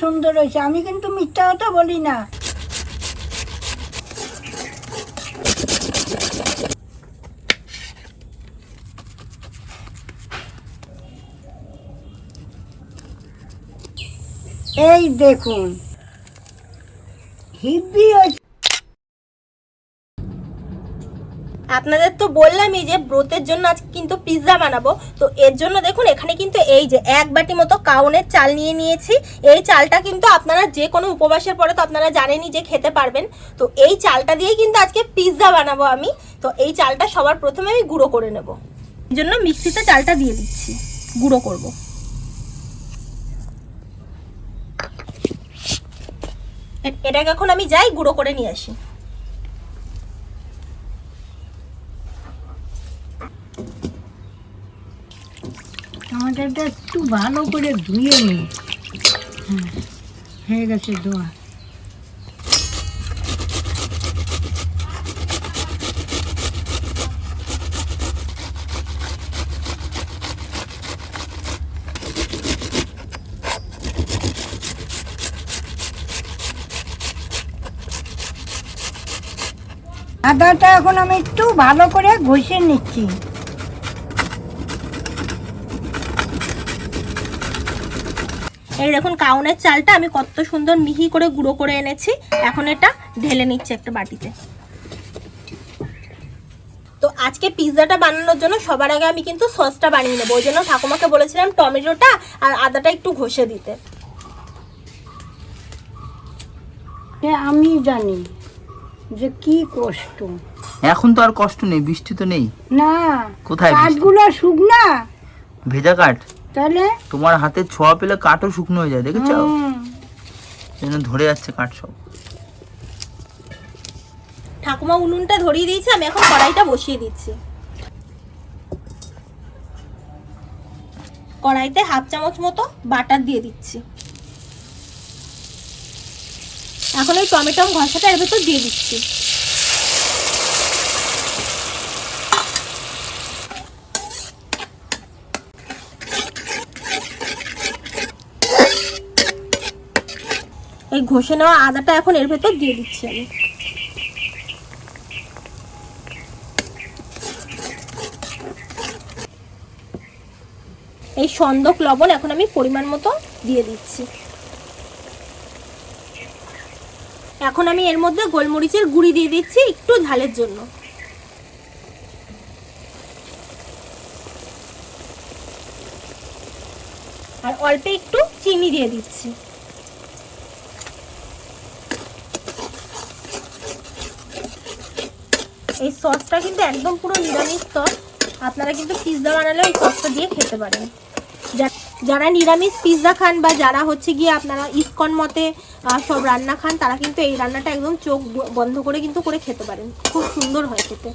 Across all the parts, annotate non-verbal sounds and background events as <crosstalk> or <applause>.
সুন্দর হয়েছে। আমি কিন্তু মিথ্যা কথা বলি না। এই দেখুন। হিব্বি হয়েছে। আপনাদের তো বললামই যে ব্রতের জন্য আজ কিন্তু পিৎজা বানাবো। তো এর জন্য দেখুন, এখানে কিন্তু এই যে এক বাটি মতো কাউনের চাল নিয়ে নিয়েছি। এই চালটা কিন্তু আপনারা যে কোনো উপবাসের পরে তো আপনারা জানেনই যে খেতে পারবেন। তো এই চালটা দিয়েই কিন্তু আজকে পিৎজা বানাবো আমি। তো এই চালটা সবার প্রথমে আমি গুঁড়ো করে নেব। এই জন্য মিক্সিতে চালটা দিয়ে দিচ্ছি। গুঁড়ো করব। এটাকে এখন আমি যাই গুঁড়ো করে নিয়ে আসি। টমাটোটা একটু ভালো করে ধুয়ে নিই হ্যাঁ হয়ে গেছে ধোয়া। আদাটা এখন আমি একটু ভালো করে ঘষে নিচ্ছি। এই দেখুন কাউনের চালটা আমি কত সুন্দর মিহি করে গুঁড়ো করে এনেছি। এখন এটা ঢেলে নিচ্ছে একটা বাটিতে। তো আজকে পিৎজাটা বানানোর জন্য সবার আগে আমি কিন্তু সসটা বানিয়ে নেব। ওই জন্য ঠাকুমাকে বলেছিলাম টমেটোটা আর আদাটা একটু ঘষে দিতে। আমি জানি যে কি কষ্ট। এখন তো আর কষ্ট নেই বৃষ্টি তো নেই। না কোথায় বৃষ্টি? কাঠগুলো শুকনা। ভেজা কাঠ? তাহলে? তোমার হাতে ছোঁয়া পেলে কাঠও শুকনো হয়ে যায় দেখেছ? যেন ধরে যাচ্ছে কাঠ সব। ঠাকুমা উনুনটা ধরিয়ে দিয়েছে আমি এখন কড়াইটা বসিয়ে দিচ্ছি। কড়াইতে হাফ চামচ মতো বাটার দিয়ে দিচ্ছি। এখন ওই টমেটো ঘষাটা এর ভেতর দিয়ে দিচ্ছি। ঘষে নেওয়া আদাটা এখন এর ভেতর দিয়ে দিচ্ছি আমি। এই সন্দক লবণ এখন আমি পরিমাণ মতো দিয়ে দিচ্ছি। এখন আমি এর মধ্যে গোলমরিচের গুঁড়ি দিয়ে দিচ্ছি একটু ঝালের জন্য। আর অল্প একটু চিনি দিয়ে দিচ্ছি। এই সসটা কিন্তু একদম পুরো নিরামিষ সস আপনারা কিন্তু পিৎজা বানালে ওই সসটা দিয়ে খেতে পারেন। যারা নিরামিষ পিৎজা খান বা যারা হচ্ছে গিয়ে আপনারা ইস্কন মতে সব রান্না খান, তারা কিন্তু এই রান্নাটা একদম চোখ বন্ধ করে কিন্তু করে খেতে পারেন। খুব সুন্দর হয় খেতে।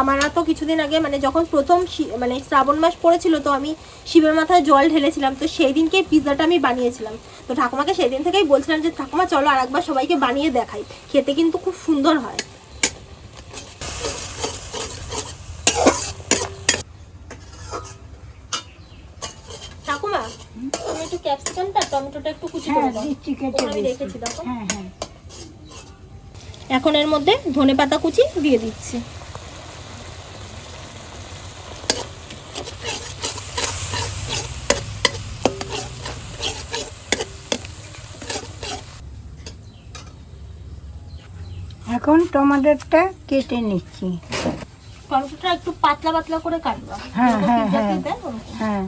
আমরা তো কিছুদিন আগে মানে যখন প্রথম মানে শ্রাবণ মাস পড়েছিল, তো আমি শিবের মাথায় জল ঢেলেছিলাম। তো সেই দিনকে পিৎজাটা আমি বানিয়েছিলাম। তো ঠাকুমাকে সেই দিন থেকেই বলছিলাম যে, ঠাকুমা, চলো আর একবার সবাইকে বানিয়ে দেখাই। খেতে কিন্তু খুব সুন্দর হয় ঠাকুমা তুমি একটু ক্যাপসিকামটা টমেটোটা একটু কুচি করে হ্যাঁ দাও আমি রেখেছি দেখো। হ্যাঁ হ্যাঁ। এখন এর মধ্যে ধনে পাতা কুচি দিয়ে দিচ্ছি। এখন টমেটোটা কেটে নিচ্ছি। টমেটোটা একটু পাতলা পাতলা করে কাটবা। হ্যাঁ, হ্যাঁ, হ্যাঁ।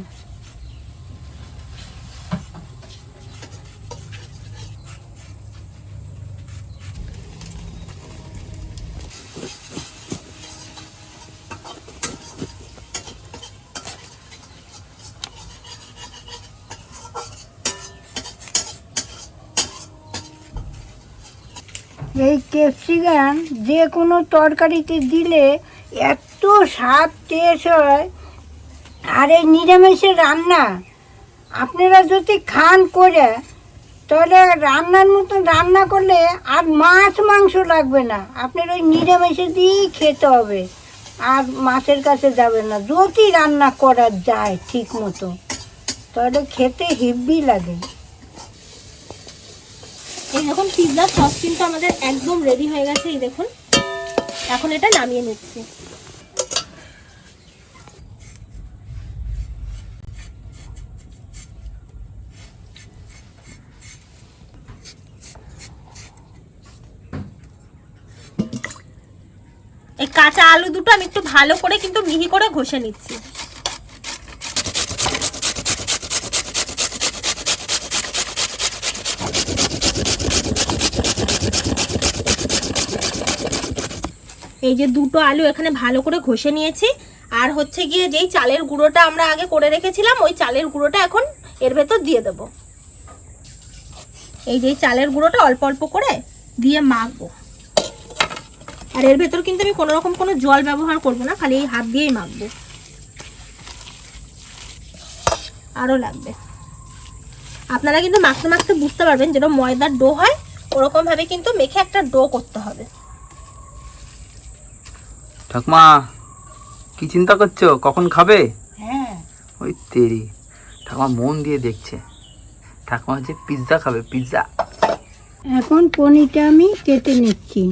ক্যাপসিকাম যে কোনো তরকারিতে দিলে এত স্বাদ টেস্ট হয়। আর এই নিরামিষের রান্না। আপনারা যদি খান করে, তাহলে রান্নার মতো রান্না করলে আর মাছ মাংস লাগবে না। আপনার ওই নিরামিষে দিয়েই খেতে হবে। আর মাছের কাছে যাবে না। যদি রান্না করা যায় ঠিক মতো, তাহলে খেতে হেব্বি লাগে। এই দেখুন পিৎজার সস কিন্তু আমাদের একদম রেডি হয়ে গেছে, এই দেখুন। এখন এটা নামিয়ে নিচ্ছি। এই কাঁচা আলু দুটো আমি একটু ভালো করে কিন্তু মিহি করে ঘষে নিচ্ছি। এই যে দুটো আলু এখানে ভালো করে ঘষে নিয়েছি। আর হচ্ছে গিয়ে যেই চালের গুঁড়োটা আমরা আগে করে রেখেছিলাম, ওই চালের গুঁড়োটা এখন এর ভেতর দিয়ে দেব। এই যে চালের গুঁড়োটা অল্প অল্প করে দিয়ে মাখবো। আর এর ভেতর কিন্তু আমি কোনো রকম কোনো জল ব্যবহার করব না, খালি এই হাত দিয়েই মাখবো। আরও লাগবে। আপনারা কিন্তু মাখতে মাখতে বুঝতে পারবেন যেটা ময়দার ডো হয়, ওরকমভাবে কিন্তু মেখে একটা ডো করতে হবে। ঠাকুমা কি চিন্তা করছ? কখন খাবে? হ্যাঁ। ওই তেরি। ঠাকুমা মন দিয়ে দেখছে। ঠাকুমা হচ্ছে পিৎজা খাবে পিৎজা এখন পনিরটা আমি কেটে নিচ্ছি।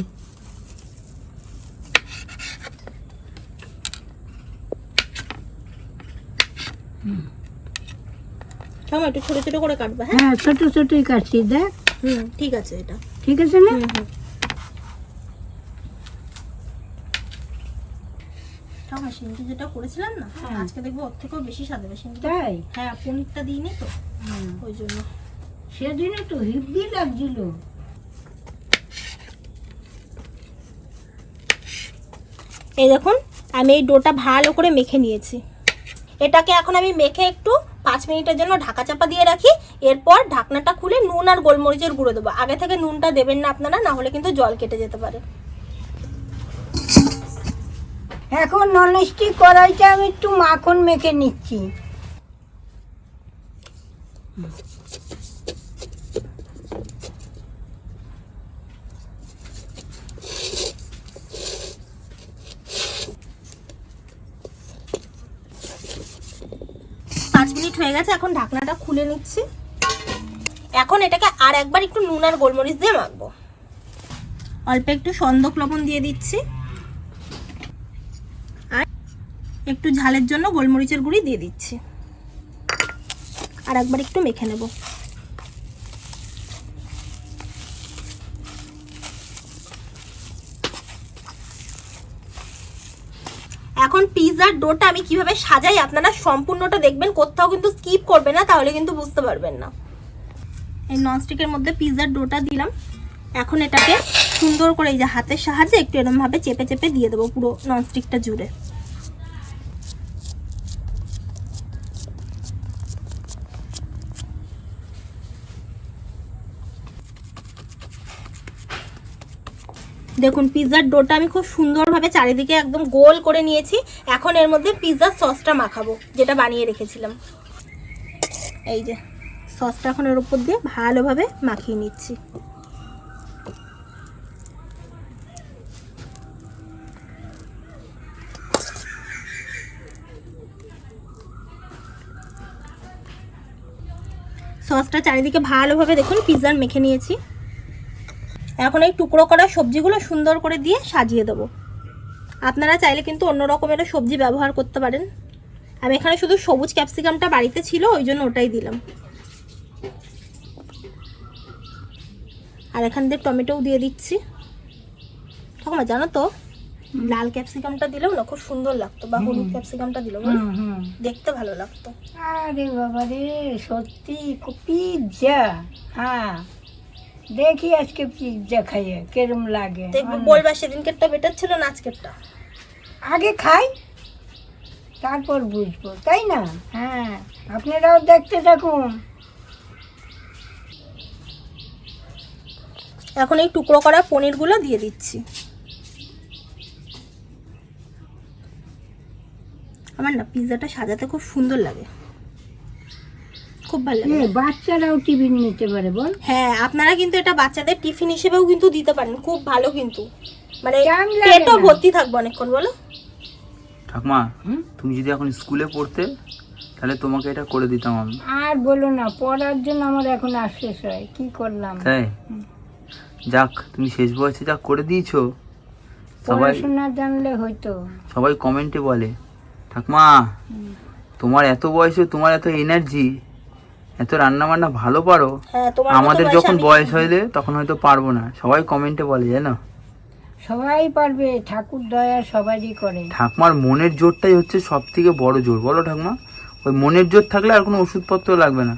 একটু ছোট ছোট করে কাটবা হ্যাঁ? হ্যাঁ ছোট ছোটই কাটছি দেখ। হুম ঠিক আছে এটা। ঠিক আছে না? সিন্ধু যেটা করেছিলাম না হ্যাঁ। আজকে দেখব ওর থেকেও বেশি স্বাদ হবে তাই? হ্যাঁ পনিরটা দিইনি তো ওই জন্য। সেদিনও তো হিব্বি লাগছিল। এই দেখুন আমি এই ডোটা ভালো করে মেখে নিয়েছি। এটাকে এখন আমি মেখে একটু পাঁচ মিনিটের জন্য ঢাকা চাপা দিয়ে রাখি। এরপর ঢাকনাটা খুলে নুন আর গোলমরিচের গুঁড়ো দেবো। আগে থেকে নুনটা দেবেন না আপনারা না হলে কিন্তু জল কেটে যেতে পারে। এখন ননস্টিক কড়াইতে আমি একটু মাখন মেখে নিচ্ছি। পাঁচ মিনিট হয়ে গেছে, এখন ঢাকনাটা খুলে নিচ্ছি। এখন এটাকে আর একবার একটু নুন আর গোলমরিচ দিয়ে মাখবো। অল্প একটু সন্দক লবণ দিয়ে দিচ্ছি আর একটু ঝালের জন্য গোলমরিচের গুঁড়ি দিয়ে দিচ্ছি। আর একবার একটু মেখে নেব। এখন পিৎজার ডোটা আমি কীভাবে সাজাই আপনারা সম্পূর্ণটা দেখবেন, কোথাও কিন্তু স্কিপ করবে না, তাহলে কিন্তু বুঝতে পারবেন না। এই ননস্টিকের মধ্যে পিৎজার ডোটা দিলাম। এখন এটাকে সুন্দর করে এই যে হাতের সাহায্যে একটু এরমভাবে চেপে চেপে দিয়ে দেবো পুরো ননস্টিকটা জুড়ে। দেখুন পিৎজার ডোটা আমি খুব সুন্দরভাবে চারিদিকে একদম গোল করে নিয়েছি। এখন এর মধ্যে পিৎজার সসটা মাখাবো, যেটা বানিয়ে রেখেছিলাম। এই যে সসটা এখন এর উপর দিয়ে ভালোভাবে মাখিয়ে নিচ্ছি। সসটা চারিদিকে ভালোভাবে দেখুন পিৎজার মেখে নিয়েছি। এখন এই টুকরো করা সবজিগুলো সুন্দর করে দিয়ে সাজিয়ে দেবো। আপনারা চাইলে কিন্তু অন্য রকমেরও সবজি ব্যবহার করতে পারেন। আমি এখানে শুধু সবুজ ক্যাপসিকামটা বাড়িতে ছিল ওই জন্য ওটাই দিলাম। আর এখান দিয়ে টমেটোও দিয়ে দিচ্ছি। ঠাকুমা জানো তো লাল ক্যাপসিকামটা দিলেও না খুব সুন্দর লাগতো বা হলুদ ক্যাপসিকামটা দিলেও দেখতে ভালো লাগতো। আরে বাবা রে সত্যি কপি যা হ্যাঁ। দেখি আজকে পিৎজা খাইয়ে কেরম লাগে। দেখব বলবা সেদিনকেরটা বেটার ছিল না আজকেরটা? আগে খাই তারপর বুঝব তাই না? হ্যাঁ। আপনারাও দেখতে থাকুন। এখন এই টুকরো করা পনিরগুলো দিয়ে দিচ্ছি। আমার না পিৎজাটা সাজাতে খুব সুন্দর লাগে। খুব ভালো এ লাগে। বাচ্চারাও টিফিন নিতে পারে বল। হ্যাঁ আপনারা কিন্তু এটা বাচ্চাদের টিফিন হিসেবেও কিন্তু দিতে পারেন খুব ভালো কিন্তু। মানে পেটও ভর্তি থাকবে অনেকক্ষণ বলো। ঠাকুমা হুম? তুমি যদি এখন স্কুলে পড়তে তাহলে তোমাকে এটা করে দিতাম আমি। আর বলো না পড়ার জন্য আমার এখন আফসোস হয় কি করলাম? তাই? যাক তুমি শেষ বয়সে যা করে দিয়েছ সবাই পড়াশোনা জানলে হয়তো। সবাই কমেন্টে বলে। ঠাকমা তোমার এত বয়সে তোমার এত এনার্জি এত রান্না বান্না ভালো পারো? হ্যাঁ আমাদের যখন বয়স হইলে তখন হয়তো পারব না। সবাই কমেন্টে বলে জানো সবাই পারবে ঠাকুর দয়া সবারই করে। ঠাকমার মনের জোরটাই হচ্ছে সব থেকে বড় জোর। বলো ঠাকমা ওই মনের জোর থাকলে আর কোনো ওষুধপত্র লাগবে না।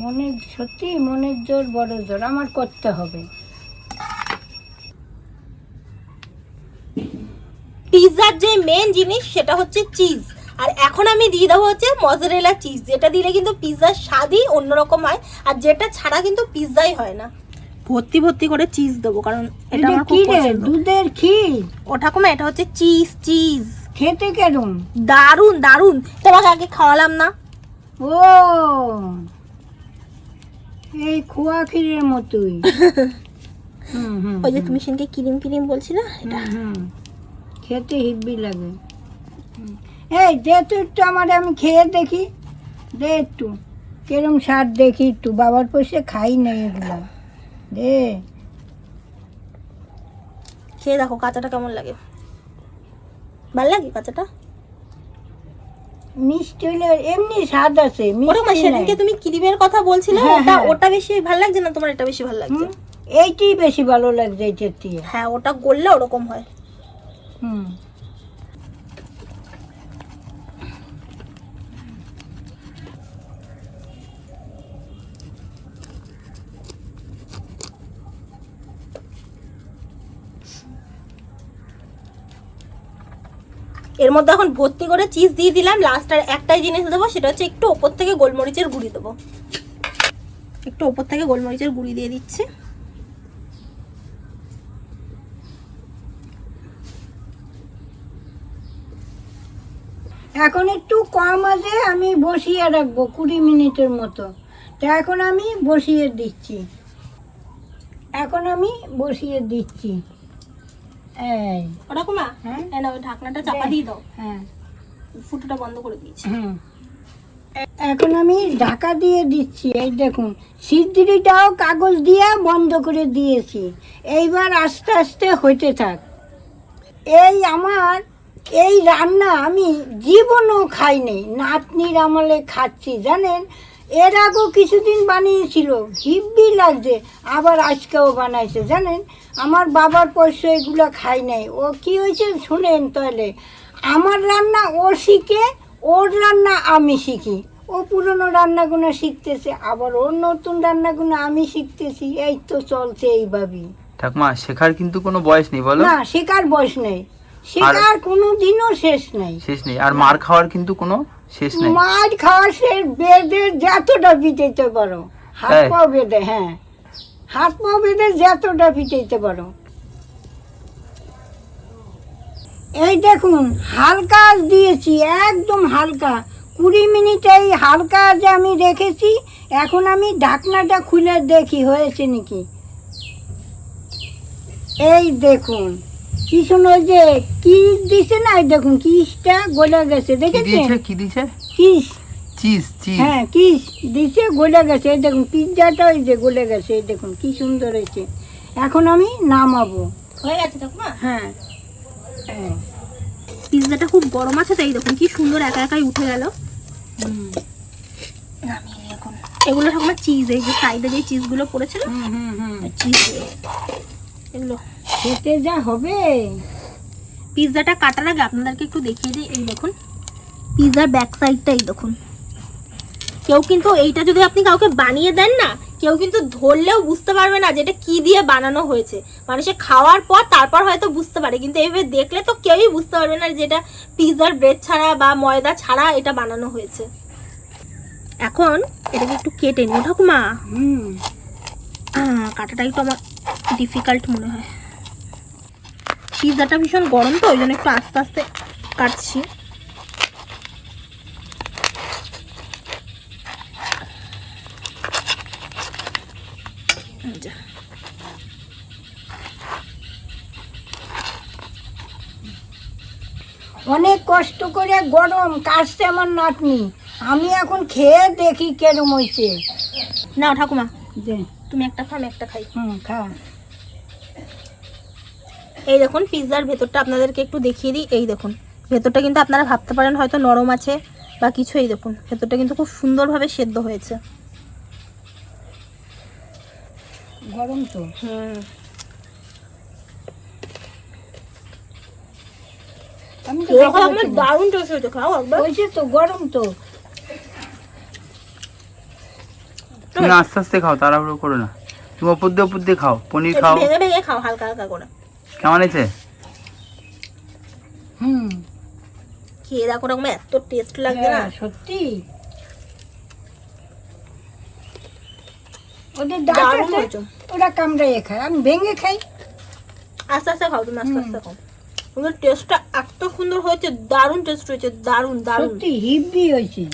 মনের সত্যি মনের জোর বড় জোর আমার করতে হবে। পিৎজার যে মেন জিনিস সেটা হচ্ছে চিজ আর এখন আমি দিয়ে দেবো হচ্ছে মজারেলা চিজ যেটা দিলে কিন্তু পিৎজার স্বাদই অন্যরকম হয় আর যেটা ছাড়া কিন্তু পিৎজাই হয় না। ভর্তি ভর্তি করে চিজ দেবো কারণ এটা আমার খুব পছন্দ। দুধের ক্ষীর ও ঠাকুমা এটা হচ্ছে চিজ চিজ খেতে কেরম দারুণ দারুণ তোমাকে আগে খাওয়ালাম না। ও এই খোয়া ক্ষীরের মতোই। <laughs> হুম হুম ওই যে তুমি সেদিনকে ক্রিম ক্রিম বলছিলে এটা। খেতে হিব্বি লাগে। হুম। এই দে তো একটু আমার আমি খেয়ে দেখি। দে একটু কিরম স্বাদ দেখি একটু বাবার পয়সা খাই নাই এগুলো। দে। খেয়ে দেখো কাঁচাটা কেমন লাগে। ভালো লাগে কাঁচাটা? মিষ্টি হলে এমনি স্বাদ আছে ওরকম সেদিনকে তুমি ক্রিমের কথা বলছিলে হ্যাঁ, ওটা হ্যাঁ। ওটা বেশি ভালো লাগছে না তোমার এটা বেশি ভালো লাগছে? এইটাই বেশি ভালো লাগছে এইটার দিয়ে হ্যাঁ ওটা গললে ওরকম হয়। হুম। এর মধ্যে এখন ভর্তি করে চিজ দিয়ে দিলাম। লাস্ট আর একটাই জিনিস দেবো, সেটা হচ্ছে একটু ওপর থেকে গোলমরিচের গুঁড়ি দেবো। একটু ওপর থেকে গোলমরিচের গুঁড়ি দিয়ে দিচ্ছি। এখন একটু কম আছে, আমি বসিয়ে রাখব কুড়ি মিনিটের মতো। তো এখন আমি বসিয়ে দিচ্ছি। এখন আমি বসিয়ে দিচ্ছি। এই। ওরকম হ্যাঁ। এই ওই ঢাকনাটা চাপা দিয়ে দাও। হ্যাঁ। ফুটোটা বন্ধ করে দিয়েছি। এখন আমি ঢাকা দিয়ে দিচ্ছি এই দেখুন। সিদ্ধিটাও কাগজ দিয়ে বন্ধ করে দিয়েছি। এইবার আস্তে আস্তে হইতে থাক। এই আমার এই রান্না আমি জীবনও খাইনি নাতনির আমলে খাচ্ছি জানেন? এর আগেও কিছুদিন বানিয়েছিল হিব্বি লাগছে আবার আজকেও বানাইছে জানেন? আমার বাবার পয়সা এগুলো খাই নাই। ও কি হয়েছে শুনেন তাহলে। আমার রান্না ও শিখে ওর রান্না আমি শিখি। ও পুরনো রান্নাগুলো শিখতেছে আবার ওর নতুন রান্নাগুলো আমি শিখতেছি। এই তো চলছে এইভাবেই। ঠাকমা শেখার কিন্তু কোনো বয়স নেই বলো। না শেখার বয়স নেই। শেখার কোনো দিনও শেষ নেই। শেষ নেই। আর মার খাওয়ার কিন্তু কোনো শেষ নেই। মার খাওয়া সে বেঁধে যতটা পিটাইতে পারো হাত? পাও বেঁধে হ্যাঁ। হাত পাও বেঁধে যতটা পিটাইতে পারো। এই দেখুন হালকা দিয়েছি একদম হালকা। কুড়ি মিনিট এই হালকা যে আমি রেখেছি এখন আমি ঢাকনাটা খুলে দেখি হয়েছে নাকি। এই দেখুন কি ওই যে কিস দিছে না এই দেখুন কিসটা গলে গেছে কি দেখেছেন? কি দিয়েছে? কিস। Cheese cheese. হ্যাঁ কিস দিছে গলে গেছে। এই দেখুন পিৎজাটা ওই যে গলে গেছে এই দেখুন কি সুন্দর হয়েছে। এখন আমি নামাবো। হয়ে গেছে ঠাকুমা হ্যাঁ। হ্যাঁ। পিৎজাটা খুব গরম আছে তাই দেখুন কি সুন্দর একা একাই উঠে গেল। এগুলো ঠাকুমা চিজ এই যে সাইডে যে চিজগুলো পড়েছিল হুম, হুম, হুম। চিজ এগুলো। খেতে যা হবে। পিৎজাটা কাটার আগে আপনাদেরকে একটু দেখিয়ে দিই এই দেখুন। পিৎজার ব্যাক সাইডটা এই দেখুন। কেউ কিন্তু এইটা যদি আপনি কাউকে বানিয়ে দেন না কেউ কিন্তু ধরলেও বুঝতে পারবে না যে এটা কি দিয়ে বানানো হয়েছে। মানুষে খাওয়ার পর তারপর হয়তো বুঝতে পারে কিন্তু এইভাবে দেখলে তো কেউই বুঝতে পারবে না যে এটা পিৎজার ব্রেড ছাড়া বা ময়দা ছাড়া এটা বানানো হয়েছে। এখন এটাকে একটু কেটে নিই ঠাকুমা। হুম। কাটাটা একটু আমার ডিফিকাল্ট মনে হয়। পিৎজাটা ভীষণ গরম তো ওই জন্য একটু আস্তে আস্তে কাটছি। অনেক কষ্ট করে গরম কাটছে আমার নাতনি। আমি এখন খেয়ে দেখি কেরম হয়েছে নাও ঠাকুমা। যে। তুমি একটা খাও আমি একটা খাই। হুম খা এই দেখুন পিৎজার ভেতরটা আপনাদেরকে একটু দেখিয়ে দিই। এই দেখুন ভেতরটা কিন্তু আপনারা ভাবতে পারেন হয়তো নরম আছে বা কিছু এই দেখুন ভেতরটা কিন্তু খুব সুন্দরভাবে সেদ্ধ হয়েছে। গরম তো। হুম আমি তো এরকম খাইতে আমার পারছি না। দারুণ টেস্ট হয়েছে খাও একবার। হয়েছে তো গরম তো। তুমি আস্তে আস্তে খাও তাড়াহুড়ো করো না। তুমি ওপর দিয়ে খাও পনির খাও। ভেঙে ভেঙে খাও হালকা হালকা করে। কেমন হয়েছে? হুম। খেয়ে দেখো এরকম এত টেস্ট লাগবে না? হ্যাঁ, সত্যি। ওদের দাঁত দারুণ হয়েছে। ওরা কামড়াইয়ে খায় আমি ভেঙে খাই। আস্তে আস্তে খাও তুমি আস্তে আস্তে খাও। ওদের টেস্টটা এত সুন্দর হয়েছে দারুণ টেস্ট হয়েছে দারুণ দারুণ। সত্যি হিব্বি হয়েছে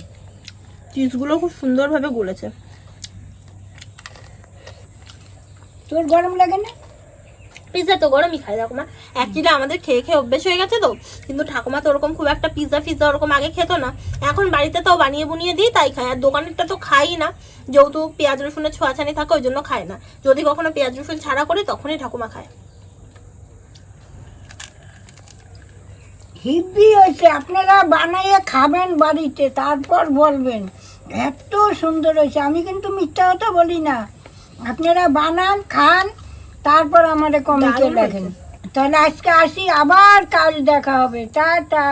চিজগুলো খুব সুন্দরভাবে গলেছে। তোর গরম লাগে না? পিৎজা তো গরমই খাই ঠাকুমা অ্যাকচুয়ালি আমাদের খেয়ে খেয়ে অভ্যেস হয়ে গেছে তো। কিন্তু ঠাকুমা তো ওরকম খুব একটা পিৎজা ফিৎজা ওরকম আগে খেতো না। এখন বাড়িতে তাও বানিয়ে বুনিয়ে দিই তাই খাই আর দোকানেরটা তো খাই না। যেহেতু পেঁয়াজ রসুনের ছোঁয়াছানি থাকে ওই জন্য খায় না। যদি কখনো পেঁয়াজ রসুন ছাড়া করি তখনই ঠাকুমা খায়। হিব্বি হয়েছে আপনারা বানাইয়ে খাবেন বাড়িতে তারপর বলবেন। এত সুন্দর হয়েছে আমি কিন্তু মিথ্যা কথা বলি না। আপনারা বানান খান তারপর আমাদের কমেন্টে দেখেন। তাহলে আজকে আসি আবার কাজ দেখা হবে। টাটা।